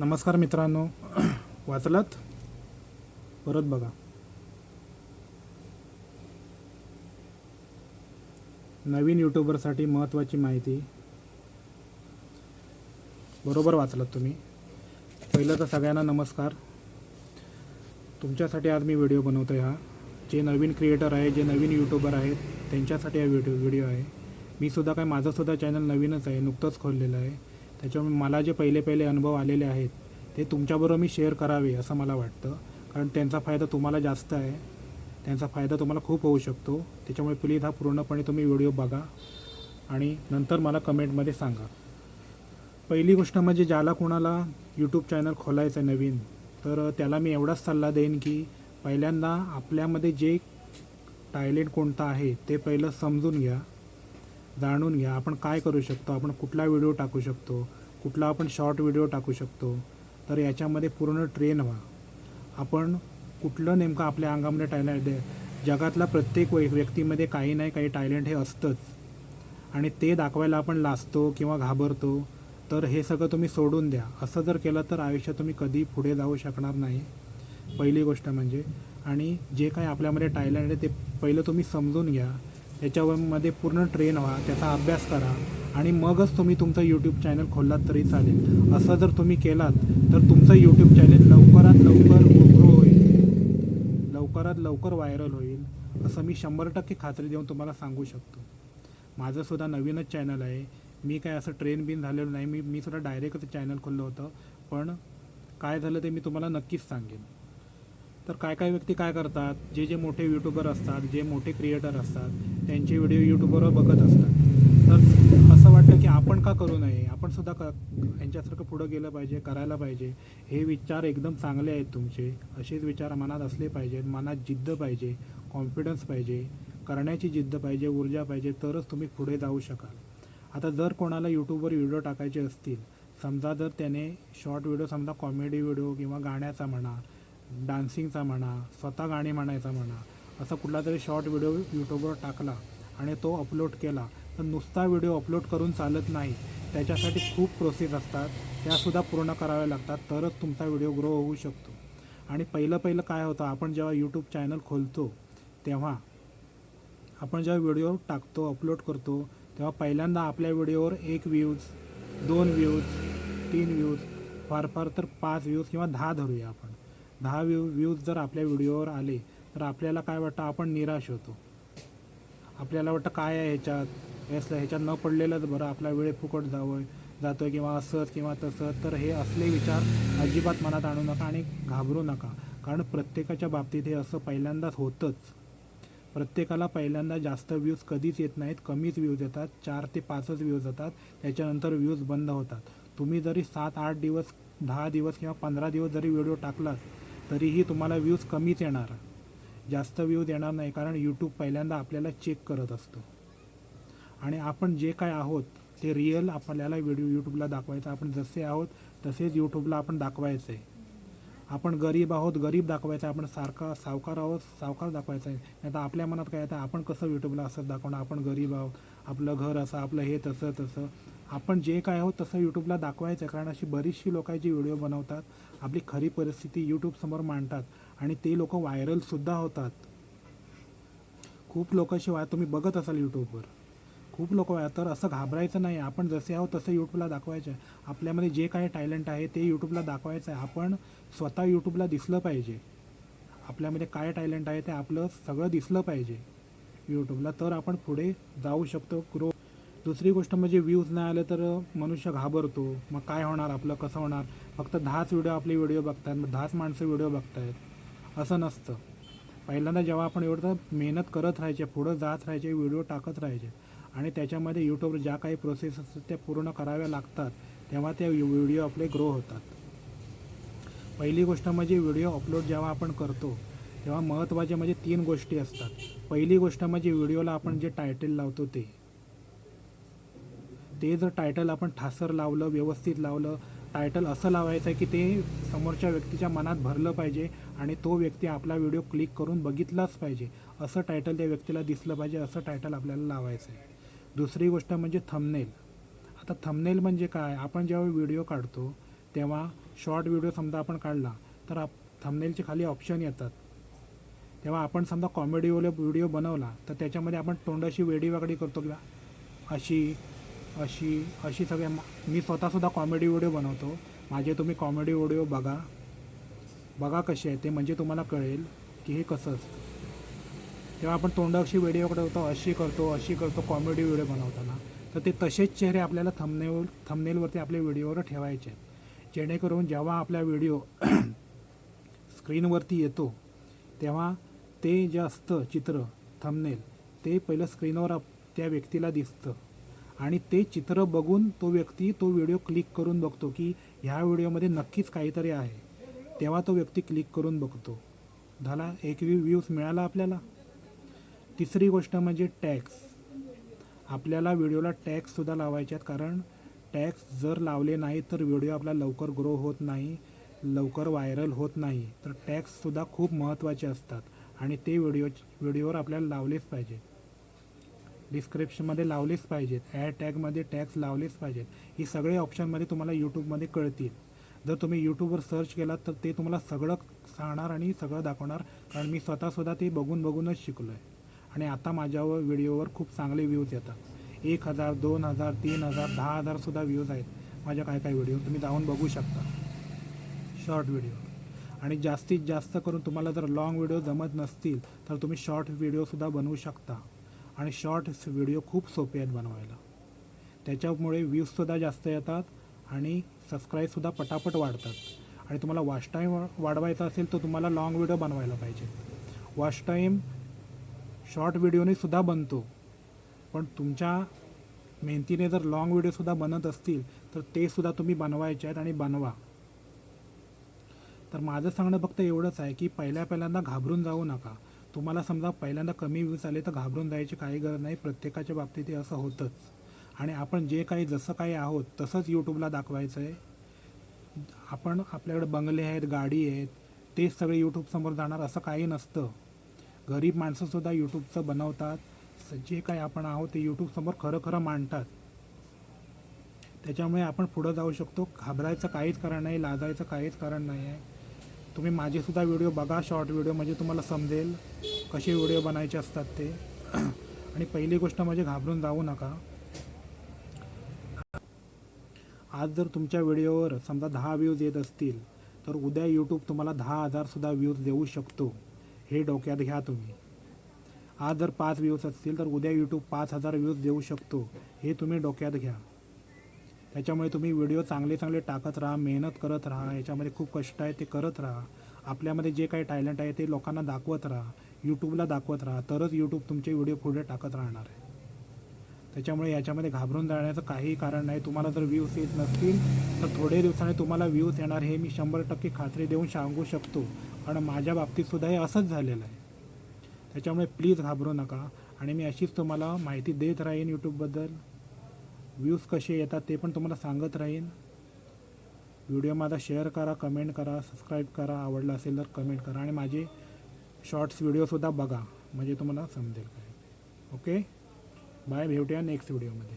नमस्कार मित्रांनो. वाचलात? परत बघा. नवीन यूट्यूबरसाठी महत्त्वाची माहिती. बरोबर वाचलात तुम्ही. पहिलं तर सगळ्यांना नमस्कार. तुमच्यासाठी आज मी व्हिडिओ बनवतो आहे हा. जे नवीन क्रिएटर आहे जे नवीन यूट्यूबर आहेत त्यांच्यासाठी हा व्हिडिओ व्हिडिओ आहे. मी सुद्धा काय माझंसुद्धा चॅनल नवीनच आहे नुकतंच खोललेलं आहे. त्याच्यामुळे मला जे पहिले पहिले अनुभव आलेले आहेत ते तुमच्याबरोबर मी शेअर करावे असं मला वाटतं. कारण त्यांचा फायदा तुम्हाला जास्त आहे. त्यांचा फायदा तुम्हाला खूप होऊ शकतो. त्याच्यामुळे प्लीज हा पूर्णपणे तुम्ही व्हिडिओ बघा आणि नंतर मला कमेंटमध्ये सांगा. पहिली गोष्ट म्हणजे ज्याला कोणाला यूट्यूब चॅनल खोलायचं आहे नवीन तर त्याला मी एवढाच सल्ला देईन की पहिल्यांदा आपल्यामध्ये जे टॅलेंट कोणतं आहे ते पहिलं समजून घ्या जाणून घ्या. आपण काय करू शकतो? आपण कुठला व्हिडिओ टाकू शकतो? कुठला आपण शॉर्ट व्हिडिओ टाकू शकतो? तर याच्यामध्ये पूर्ण ट्रेन व्हा. आपण कुठलं नेमकं आपल्या अंगामध्ये टॅलेंट आहे? जगातला प्रत्येक व्यक्तीमध्ये काही नाही काही टॅलेंट हे असतंच. आणि ते दाखवायला आपण लाजतो किंवा घाबरतो तर हे सगळं तुम्ही सोडून द्या. असं जर केलं तर आयुष्यात तुम्ही कधी पुढे जाऊ शकणार नाही. पहिली गोष्ट म्हणजे. आणि जे काही आपल्यामध्ये टॅलेंट आहे ते पहिलं तुम्ही समजून घ्या. याच्यामध्ये पूर्ण ट्रेन व्हा त्याचा अभ्यास करा आणि मगच तुम्ही तुमचं यूट्यूब चॅनल खोललात तरी चालेल. असं जर तुम्ही केलात तर तुमचं यूट्यूब चॅनल लवकरात लवकर ग्रो होईल. लवकरात लवकर व्हायरल होईल. असं मी शंभर टक्के खात्री देऊन तुम्हाला सांगू शकतो. माझंसुद्धा नवीनच चॅनल आहे. मी काय असं ट्रेन बिन झालेलं नाही. मी मी सुद्धा डायरेक्टच चॅनल खोललं होतं. पण काय झालं ते मी तुम्हाला नक्कीच सांगेन. तर काय काय व्यक्ती काय करतात जे जे मोठे यूट्यूबर असतात जे मोठे क्रिएटर असतात त्यांचे व्हिडिओ यूट्यूबवर बघत असतात. तर असं वाटतं की आपण का करू नये? आपण सुद्धा क यांच्यासारखं पुढं गेलं पाहिजे करायला पाहिजे. हे विचार एकदम चांगले आहेत तुमचे. असेच विचार मनात असले पाहिजेत. मनात जिद्द पाहिजे. कॉन्फिडन्स पाहिजे. करण्याची जिद्द पाहिजे. ऊर्जा पाहिजे. तरच तुम्ही पुढे जाऊ शकाल. आता जर कोणाला यूट्यूबवर व्हिडिओ टाकायचे असतील समजा जर त्याने शॉर्ट व्हिडिओ समजा कॉमेडी व्हिडिओ किंवा गाण्याचा म्हणा डान्सिंगचा म्हणा स्वतः गाणी म्हणायचा म्हणा असा कुठला तरी शॉर्ट व्हिडिओ यूट्यूबवर टाकला आणि तो अपलोड केला तर नुसता व्हिडिओ अपलोड करून चालत नाही. त्याच्यासाठी खूप प्रोसेस असतात त्यासुद्धा पूर्ण कराव्या लागतात तरच तुमचा व्हिडिओ ग्रो होऊ शकतो. आणि पहिलं पहिलं काय होतं आपण जेव्हा यूट्यूब चॅनल खोलतो तेव्हा आपण जेव्हा व्हिडिओ टाकतो अपलोड करतो तेव्हा पहिल्यांदा आपल्या व्हिडिओवर एक व्ह्यूज दोन व्ह्यूज तीन व्ह्यूज फार फार तर पाच व्ह्यूज किंवा दहा धरूया आपण. दहा व्ह्यू व्ह्यूज जर आपल्या व्हिडिओवर आले तर आपल्याला काय वाटतं? आपण निराश होतो. आपल्याला वाटतं काय आहे ह्याच्यात? यासलं ह्याच्यात न पडलेलंच बरं. आपला वेळ फुकट जावं जातो आहे किंवा असंच किंवा तसं. तर हे असले विचार अजिबात मनात आणू नका आणि घाबरू नका. कारण प्रत्येकाच्या बाबतीत हे असं पहिल्यांदाच होतंच. प्रत्येकाला पहिल्यांदा जास्त व्ह्यूज कधीच येत नाहीत. कमीच व्ह्यूज येतात. चार ते पाचच व्ह्यूज येतात. त्याच्यानंतर व्ह्यूज बंद होतात. तुम्ही जरी सात आठ दिवस दहा दिवस किंवा पंधरा दिवस जरी व्हिडिओ टाकलात तरीही तुम्हाला व्ह्यूज कमीच येणार. जास्त व्ह्यूज येणार नाही कारण यूट्यूब पहिल्यांदा आपल्याला चेक करत असतो. आणि आपण जे काय आहोत ते रिअल आपल्याला व्हिडिओ यूट्यूबला दाखवायचं. आपण जसे आहोत तसेच यूट्यूबला आपण दाखवायचं आहे आपण गरीब आहोत गरीब दाखवायचं आहे आपण सारखा सावकार आहोत सावकार दाखवायचं आहे नाही तर आपल्या मनात काय येतं आपण कसं यूट्यूबला असं दाखवणार? आपण गरीब आहोत आपलं घर असं आपलं हे तसं तसं. आपण जे काय आहोत तसं यूट्यूबला दाखवायचं आहे कारण अशी बरीचशी लोक जी व्हिडिओ बनवतात आपली खरी परिस्थिती यूट्यूबसमोर मांडतात आणि ते लोक व्हायरलसुद्धा होतात. खूप लोक तुम्ही बघत असाल यूट्यूबवर खूप लोक आहे तर असं घाबरायचं नाही. आपण जसे आहोत तसं यूट्यूबला दाखवायचं आहे. आपल्यामध्ये जे काही टॅलेंट आहे ते यूट्यूबला दाखवायचं आहे. आपण स्वतः यूट्यूबला दिसलं पाहिजे. आपल्यामध्ये काय टॅलेंट आहे ते आपलं सगळं दिसलं पाहिजे. यूट्यूबला तर आपण पुढे जाऊ शकतो ग्रो दुसरी गोष्ट म्हणजे व्ह्यूज नाही आले तर मनुष्य घाबरतो. मग काय होणार? आपलं कसं होणार? फक्त दहाच व्हिडिओ आपले व्हिडिओ बघतायत. मग दहाच माणसं व्हिडिओ बघतायत. असं नसतं. पहिल्यांदा जेव्हा आपण एवढं मेहनत करत राहायचे पुढं जात राहायचे व्हिडिओ टाकत राहायचे आणि त्याच्यामध्ये यूट्यूबवर ज्या काही प्रोसेस असतात त्या पूर्ण कराव्या लागतात तेव्हा ते व्हिडिओ आपले ग्रो होतात. पहिली गोष्ट म्हणजे व्हिडिओ अपलोड जेव्हा आपण करतो तेव्हा महत्त्वाचे म्हणजे तीन गोष्टी असतात. पहिली गोष्ट म्हणजे व्हिडिओला आपण जे टायटल लावतो ते. ते जर टायटल आपण ठासर लावलं व्यवस्थित लावलं टायटल असं लावायचं आहे की ते समोरच्या व्यक्तीच्या मनात भरलं पाहिजे आणि तो व्यक्ती आपला व्हिडिओ क्लिक करून बघितलाच पाहिजे. असं टायटल त्या व्यक्तीला दिसलं पाहिजे असं टायटल आपल्याला लावायचं आहे दुसरी गोष्ट म्हणजे थंबनेल आता थंबनेल म्हणजे काय? आपण जेव्हा व्हिडिओ काढतो तेव्हा शॉर्ट व्हिडिओ समजा आपण काढला तर आप थंबनेलचे खाली ऑप्शन येतात. तेव्हा आपण समजा कॉमेडी व्हिडिओ बनवला तर त्याच्यामध्ये आपण तोंडाशी वेडीवागडी करतो किंवा अशी अशी अशी सगळ्या मी स्वतःसुद्धा कॉमेडी व्हिडिओ बनवतो. माझे तुम्ही कॉमेडी व्हिडिओ बघा. बघा कसे आहे ते म्हणजे तुम्हाला कळेल की हे कसं असतं. तेव्हा आपण तोंडाशी व्हिडिओ करतो अशी करतो अशी करतो कॉमेडी व्हिडिओ बनवताना तर ते तसेच चेहरे आपल्याला थमनेल थमनेलवरती आपल्या व्हिडिओवर ठेवायचे आहेत. जेणेकरून जेव्हा आपला व्हिडिओ स्क्रीनवरती येतो तेव्हा ते जे असतं चित्र थमनेल ते पहिलं स्क्रीनवर त्या व्यक्तीला दिसतं. आणि ते चित्र बघून तो व्यक्ती तो व्हिडिओ क्लिक करून बघतो की ह्या व्हिडिओमध्ये नक्कीच काहीतरी आहे. तेव्हा तो व्यक्ती क्लिक करून बघतो. झाला एक व्ह्यू व्ह्यूज मिळाला आपल्याला. तिसरी गोष्ट म्हणजे टॅक्स आपल्याला व्हिडिओला टॅक्ससुद्धा लावायचे आहेत कारण टॅक्स जर लावले नाही तर व्हिडिओ आपला लवकर ग्रो होत नाही लवकर व्हायरल होत नाही. तर टॅक्ससुद्धा खूप महत्त्वाचे असतात आणि ते व्हिडिओ व्हिडिओवर आपल्याला लावलेच पाहिजे. डिस्क्रिप्शनमध्ये लावलेच पाहिजेत. ॲड टॅगमध्ये टॅग्स लावलेच पाहिजेत. ही सगळे ऑप्शनमध्ये तुम्हाला यूट्यूबमध्ये कळतील. जर तुम्ही यूट्यूबवर सर्च केलात तर ते तुम्हाला सगळं सांगणार आणि सगळं दाखवणार. कारण मी स्वतःसुद्धा ते बघून बघूनच शिकलो आहे आणि आता माझ्यावर व्हिडिओवर खूप चांगले व्ह्यूज येतात. एक हजार दोन हजार तीन हजार दहा हजारसुद्धा व्ह्यूज आहेत. माझ्या काय काय व्हिडिओ तुम्ही जाऊन बघू शकता. शॉर्ट व्हिडिओ आणि जास्तीत जास्त करून तुम्हाला जर लॉंग व्हिडिओ जमत नसतील तर तुम्ही शॉर्ट व्हिडिओसुद्धा बनवू शकता. आणि शॉर्ट व्हिडिओ खूप सोपे आहेत बनवायला. त्याच्यामुळे व्ह्यूजसुद्धा जास्त येतात आणि सबस्क्राईबसुद्धा पटापट वाढतात. आणि तुम्हाला वॉच टाईम वाढवायचा असेल तर तुम्हाला लॉंग व्हिडिओ बनवायला पाहिजे. वॉच टाईम शॉर्ट व्हिडिओनेसुद्धा बनतो. पण तुमच्या मेहनतीने जर लॉंग व्हिडिओसुद्धा बनत असतील तर ते सुद्धा तुम्ही बनवायचे आहेत आणि बनवा. तर माझं सांगणं फक्त एवढंच आहे की पहिल्या पहिल्यांदा घाबरून जाऊ नका. तुम्हाला समजा पहिल्यांदा कमी व्ह्यूज आले तर घाबरून जायची काही गरज नाही. प्रत्येकाच्या बाबतीत हे असं होतंच. आणि आपण जे काही जसं काही आहोत तसंच यूट्यूबला दाखवायचं आहे आपण आपल्याकडे बंगले आहेत गाडी आहेत तेच सगळे यूट्यूबसमोर जाणार असं काही नसतं. गरीब माणसंसुद्धा यूट्यूबचं बनवतात. जे काही आपण आहोत ते यूट्यूबसमोर खरं खरं मांडतात. त्याच्यामुळे आपण पुढं जाऊ शकतो. घाबरायचं काहीच कारण नाही लाजायचं काहीच कारण नाही आहे तुम्ही माझेसुद्धा व्हिडिओ बघा शॉर्ट व्हिडिओ म्हणजे तुम्हाला समजेल कसे व्हिडिओ बनायचे असतात ते. आणि पहिली गोष्ट म्हणजे घाबरून जाऊ नका. आज जर तुमच्या व्हिडिओवर समजा दहा व्ह्यूज येत असतील तर उद्या यूट्यूब तुम्हाला दहा हजारसुद्धा व्ह्यूज देऊ शकतो. हे डोक्यात घ्या तुम्ही. आज जर पाच व्ह्यूज असतील तर उद्या यूट्यूब पाच हजार व्ह्यूज देऊ शकतो. हे तुम्ही डोक्यात घ्या. त्याच्यामुळे तुम्ही व्हिडिओ चांगले चांगले टाकत राहा मेहनत करत राहा याच्यामध्ये खूप कष्ट आहे ते करत राहा. आपल्यामध्ये जे काही टॅलेंट आहे ते लोकांना दाखवत राहा यूट्यूबला दाखवत राहा तरच यूट्यूब तुमचे व्हिडिओ पुढे टाकत राहणार आहे. त्याच्यामुळे याच्यामध्ये घाबरून जाण्याचं काही कारण नाही. तुम्हाला जर व्ह्यूज येत नसतील तर थोडे दिवसाने तुम्हाला व्ह्यूज येणार. हे मी शंभर टक्के खात्री देऊन सांगू शकतो. कारण माझ्या बाबतीतसुद्धा हे असंच झालेलं आहे. त्याच्यामुळे प्लीज घाबरू नका. आणि मी अशीच तुम्हाला माहिती देत राहीन यूट्यूबबद्दल व्ह्यूज कसे येतात ते पण तुम्हाला सांगत राहीन. व्हिडिओ माझा शेअर करा कमेंट करा सबस्क्राईब करा. आवडला असेल तर कमेंट करा आणि माझे शॉर्ट्स व्हिडिओसुद्धा बघा. म्हणजे तुम्हाला समजेल काय. ओके बाय भेटूया नेक्स्ट व्हिडिओमध्ये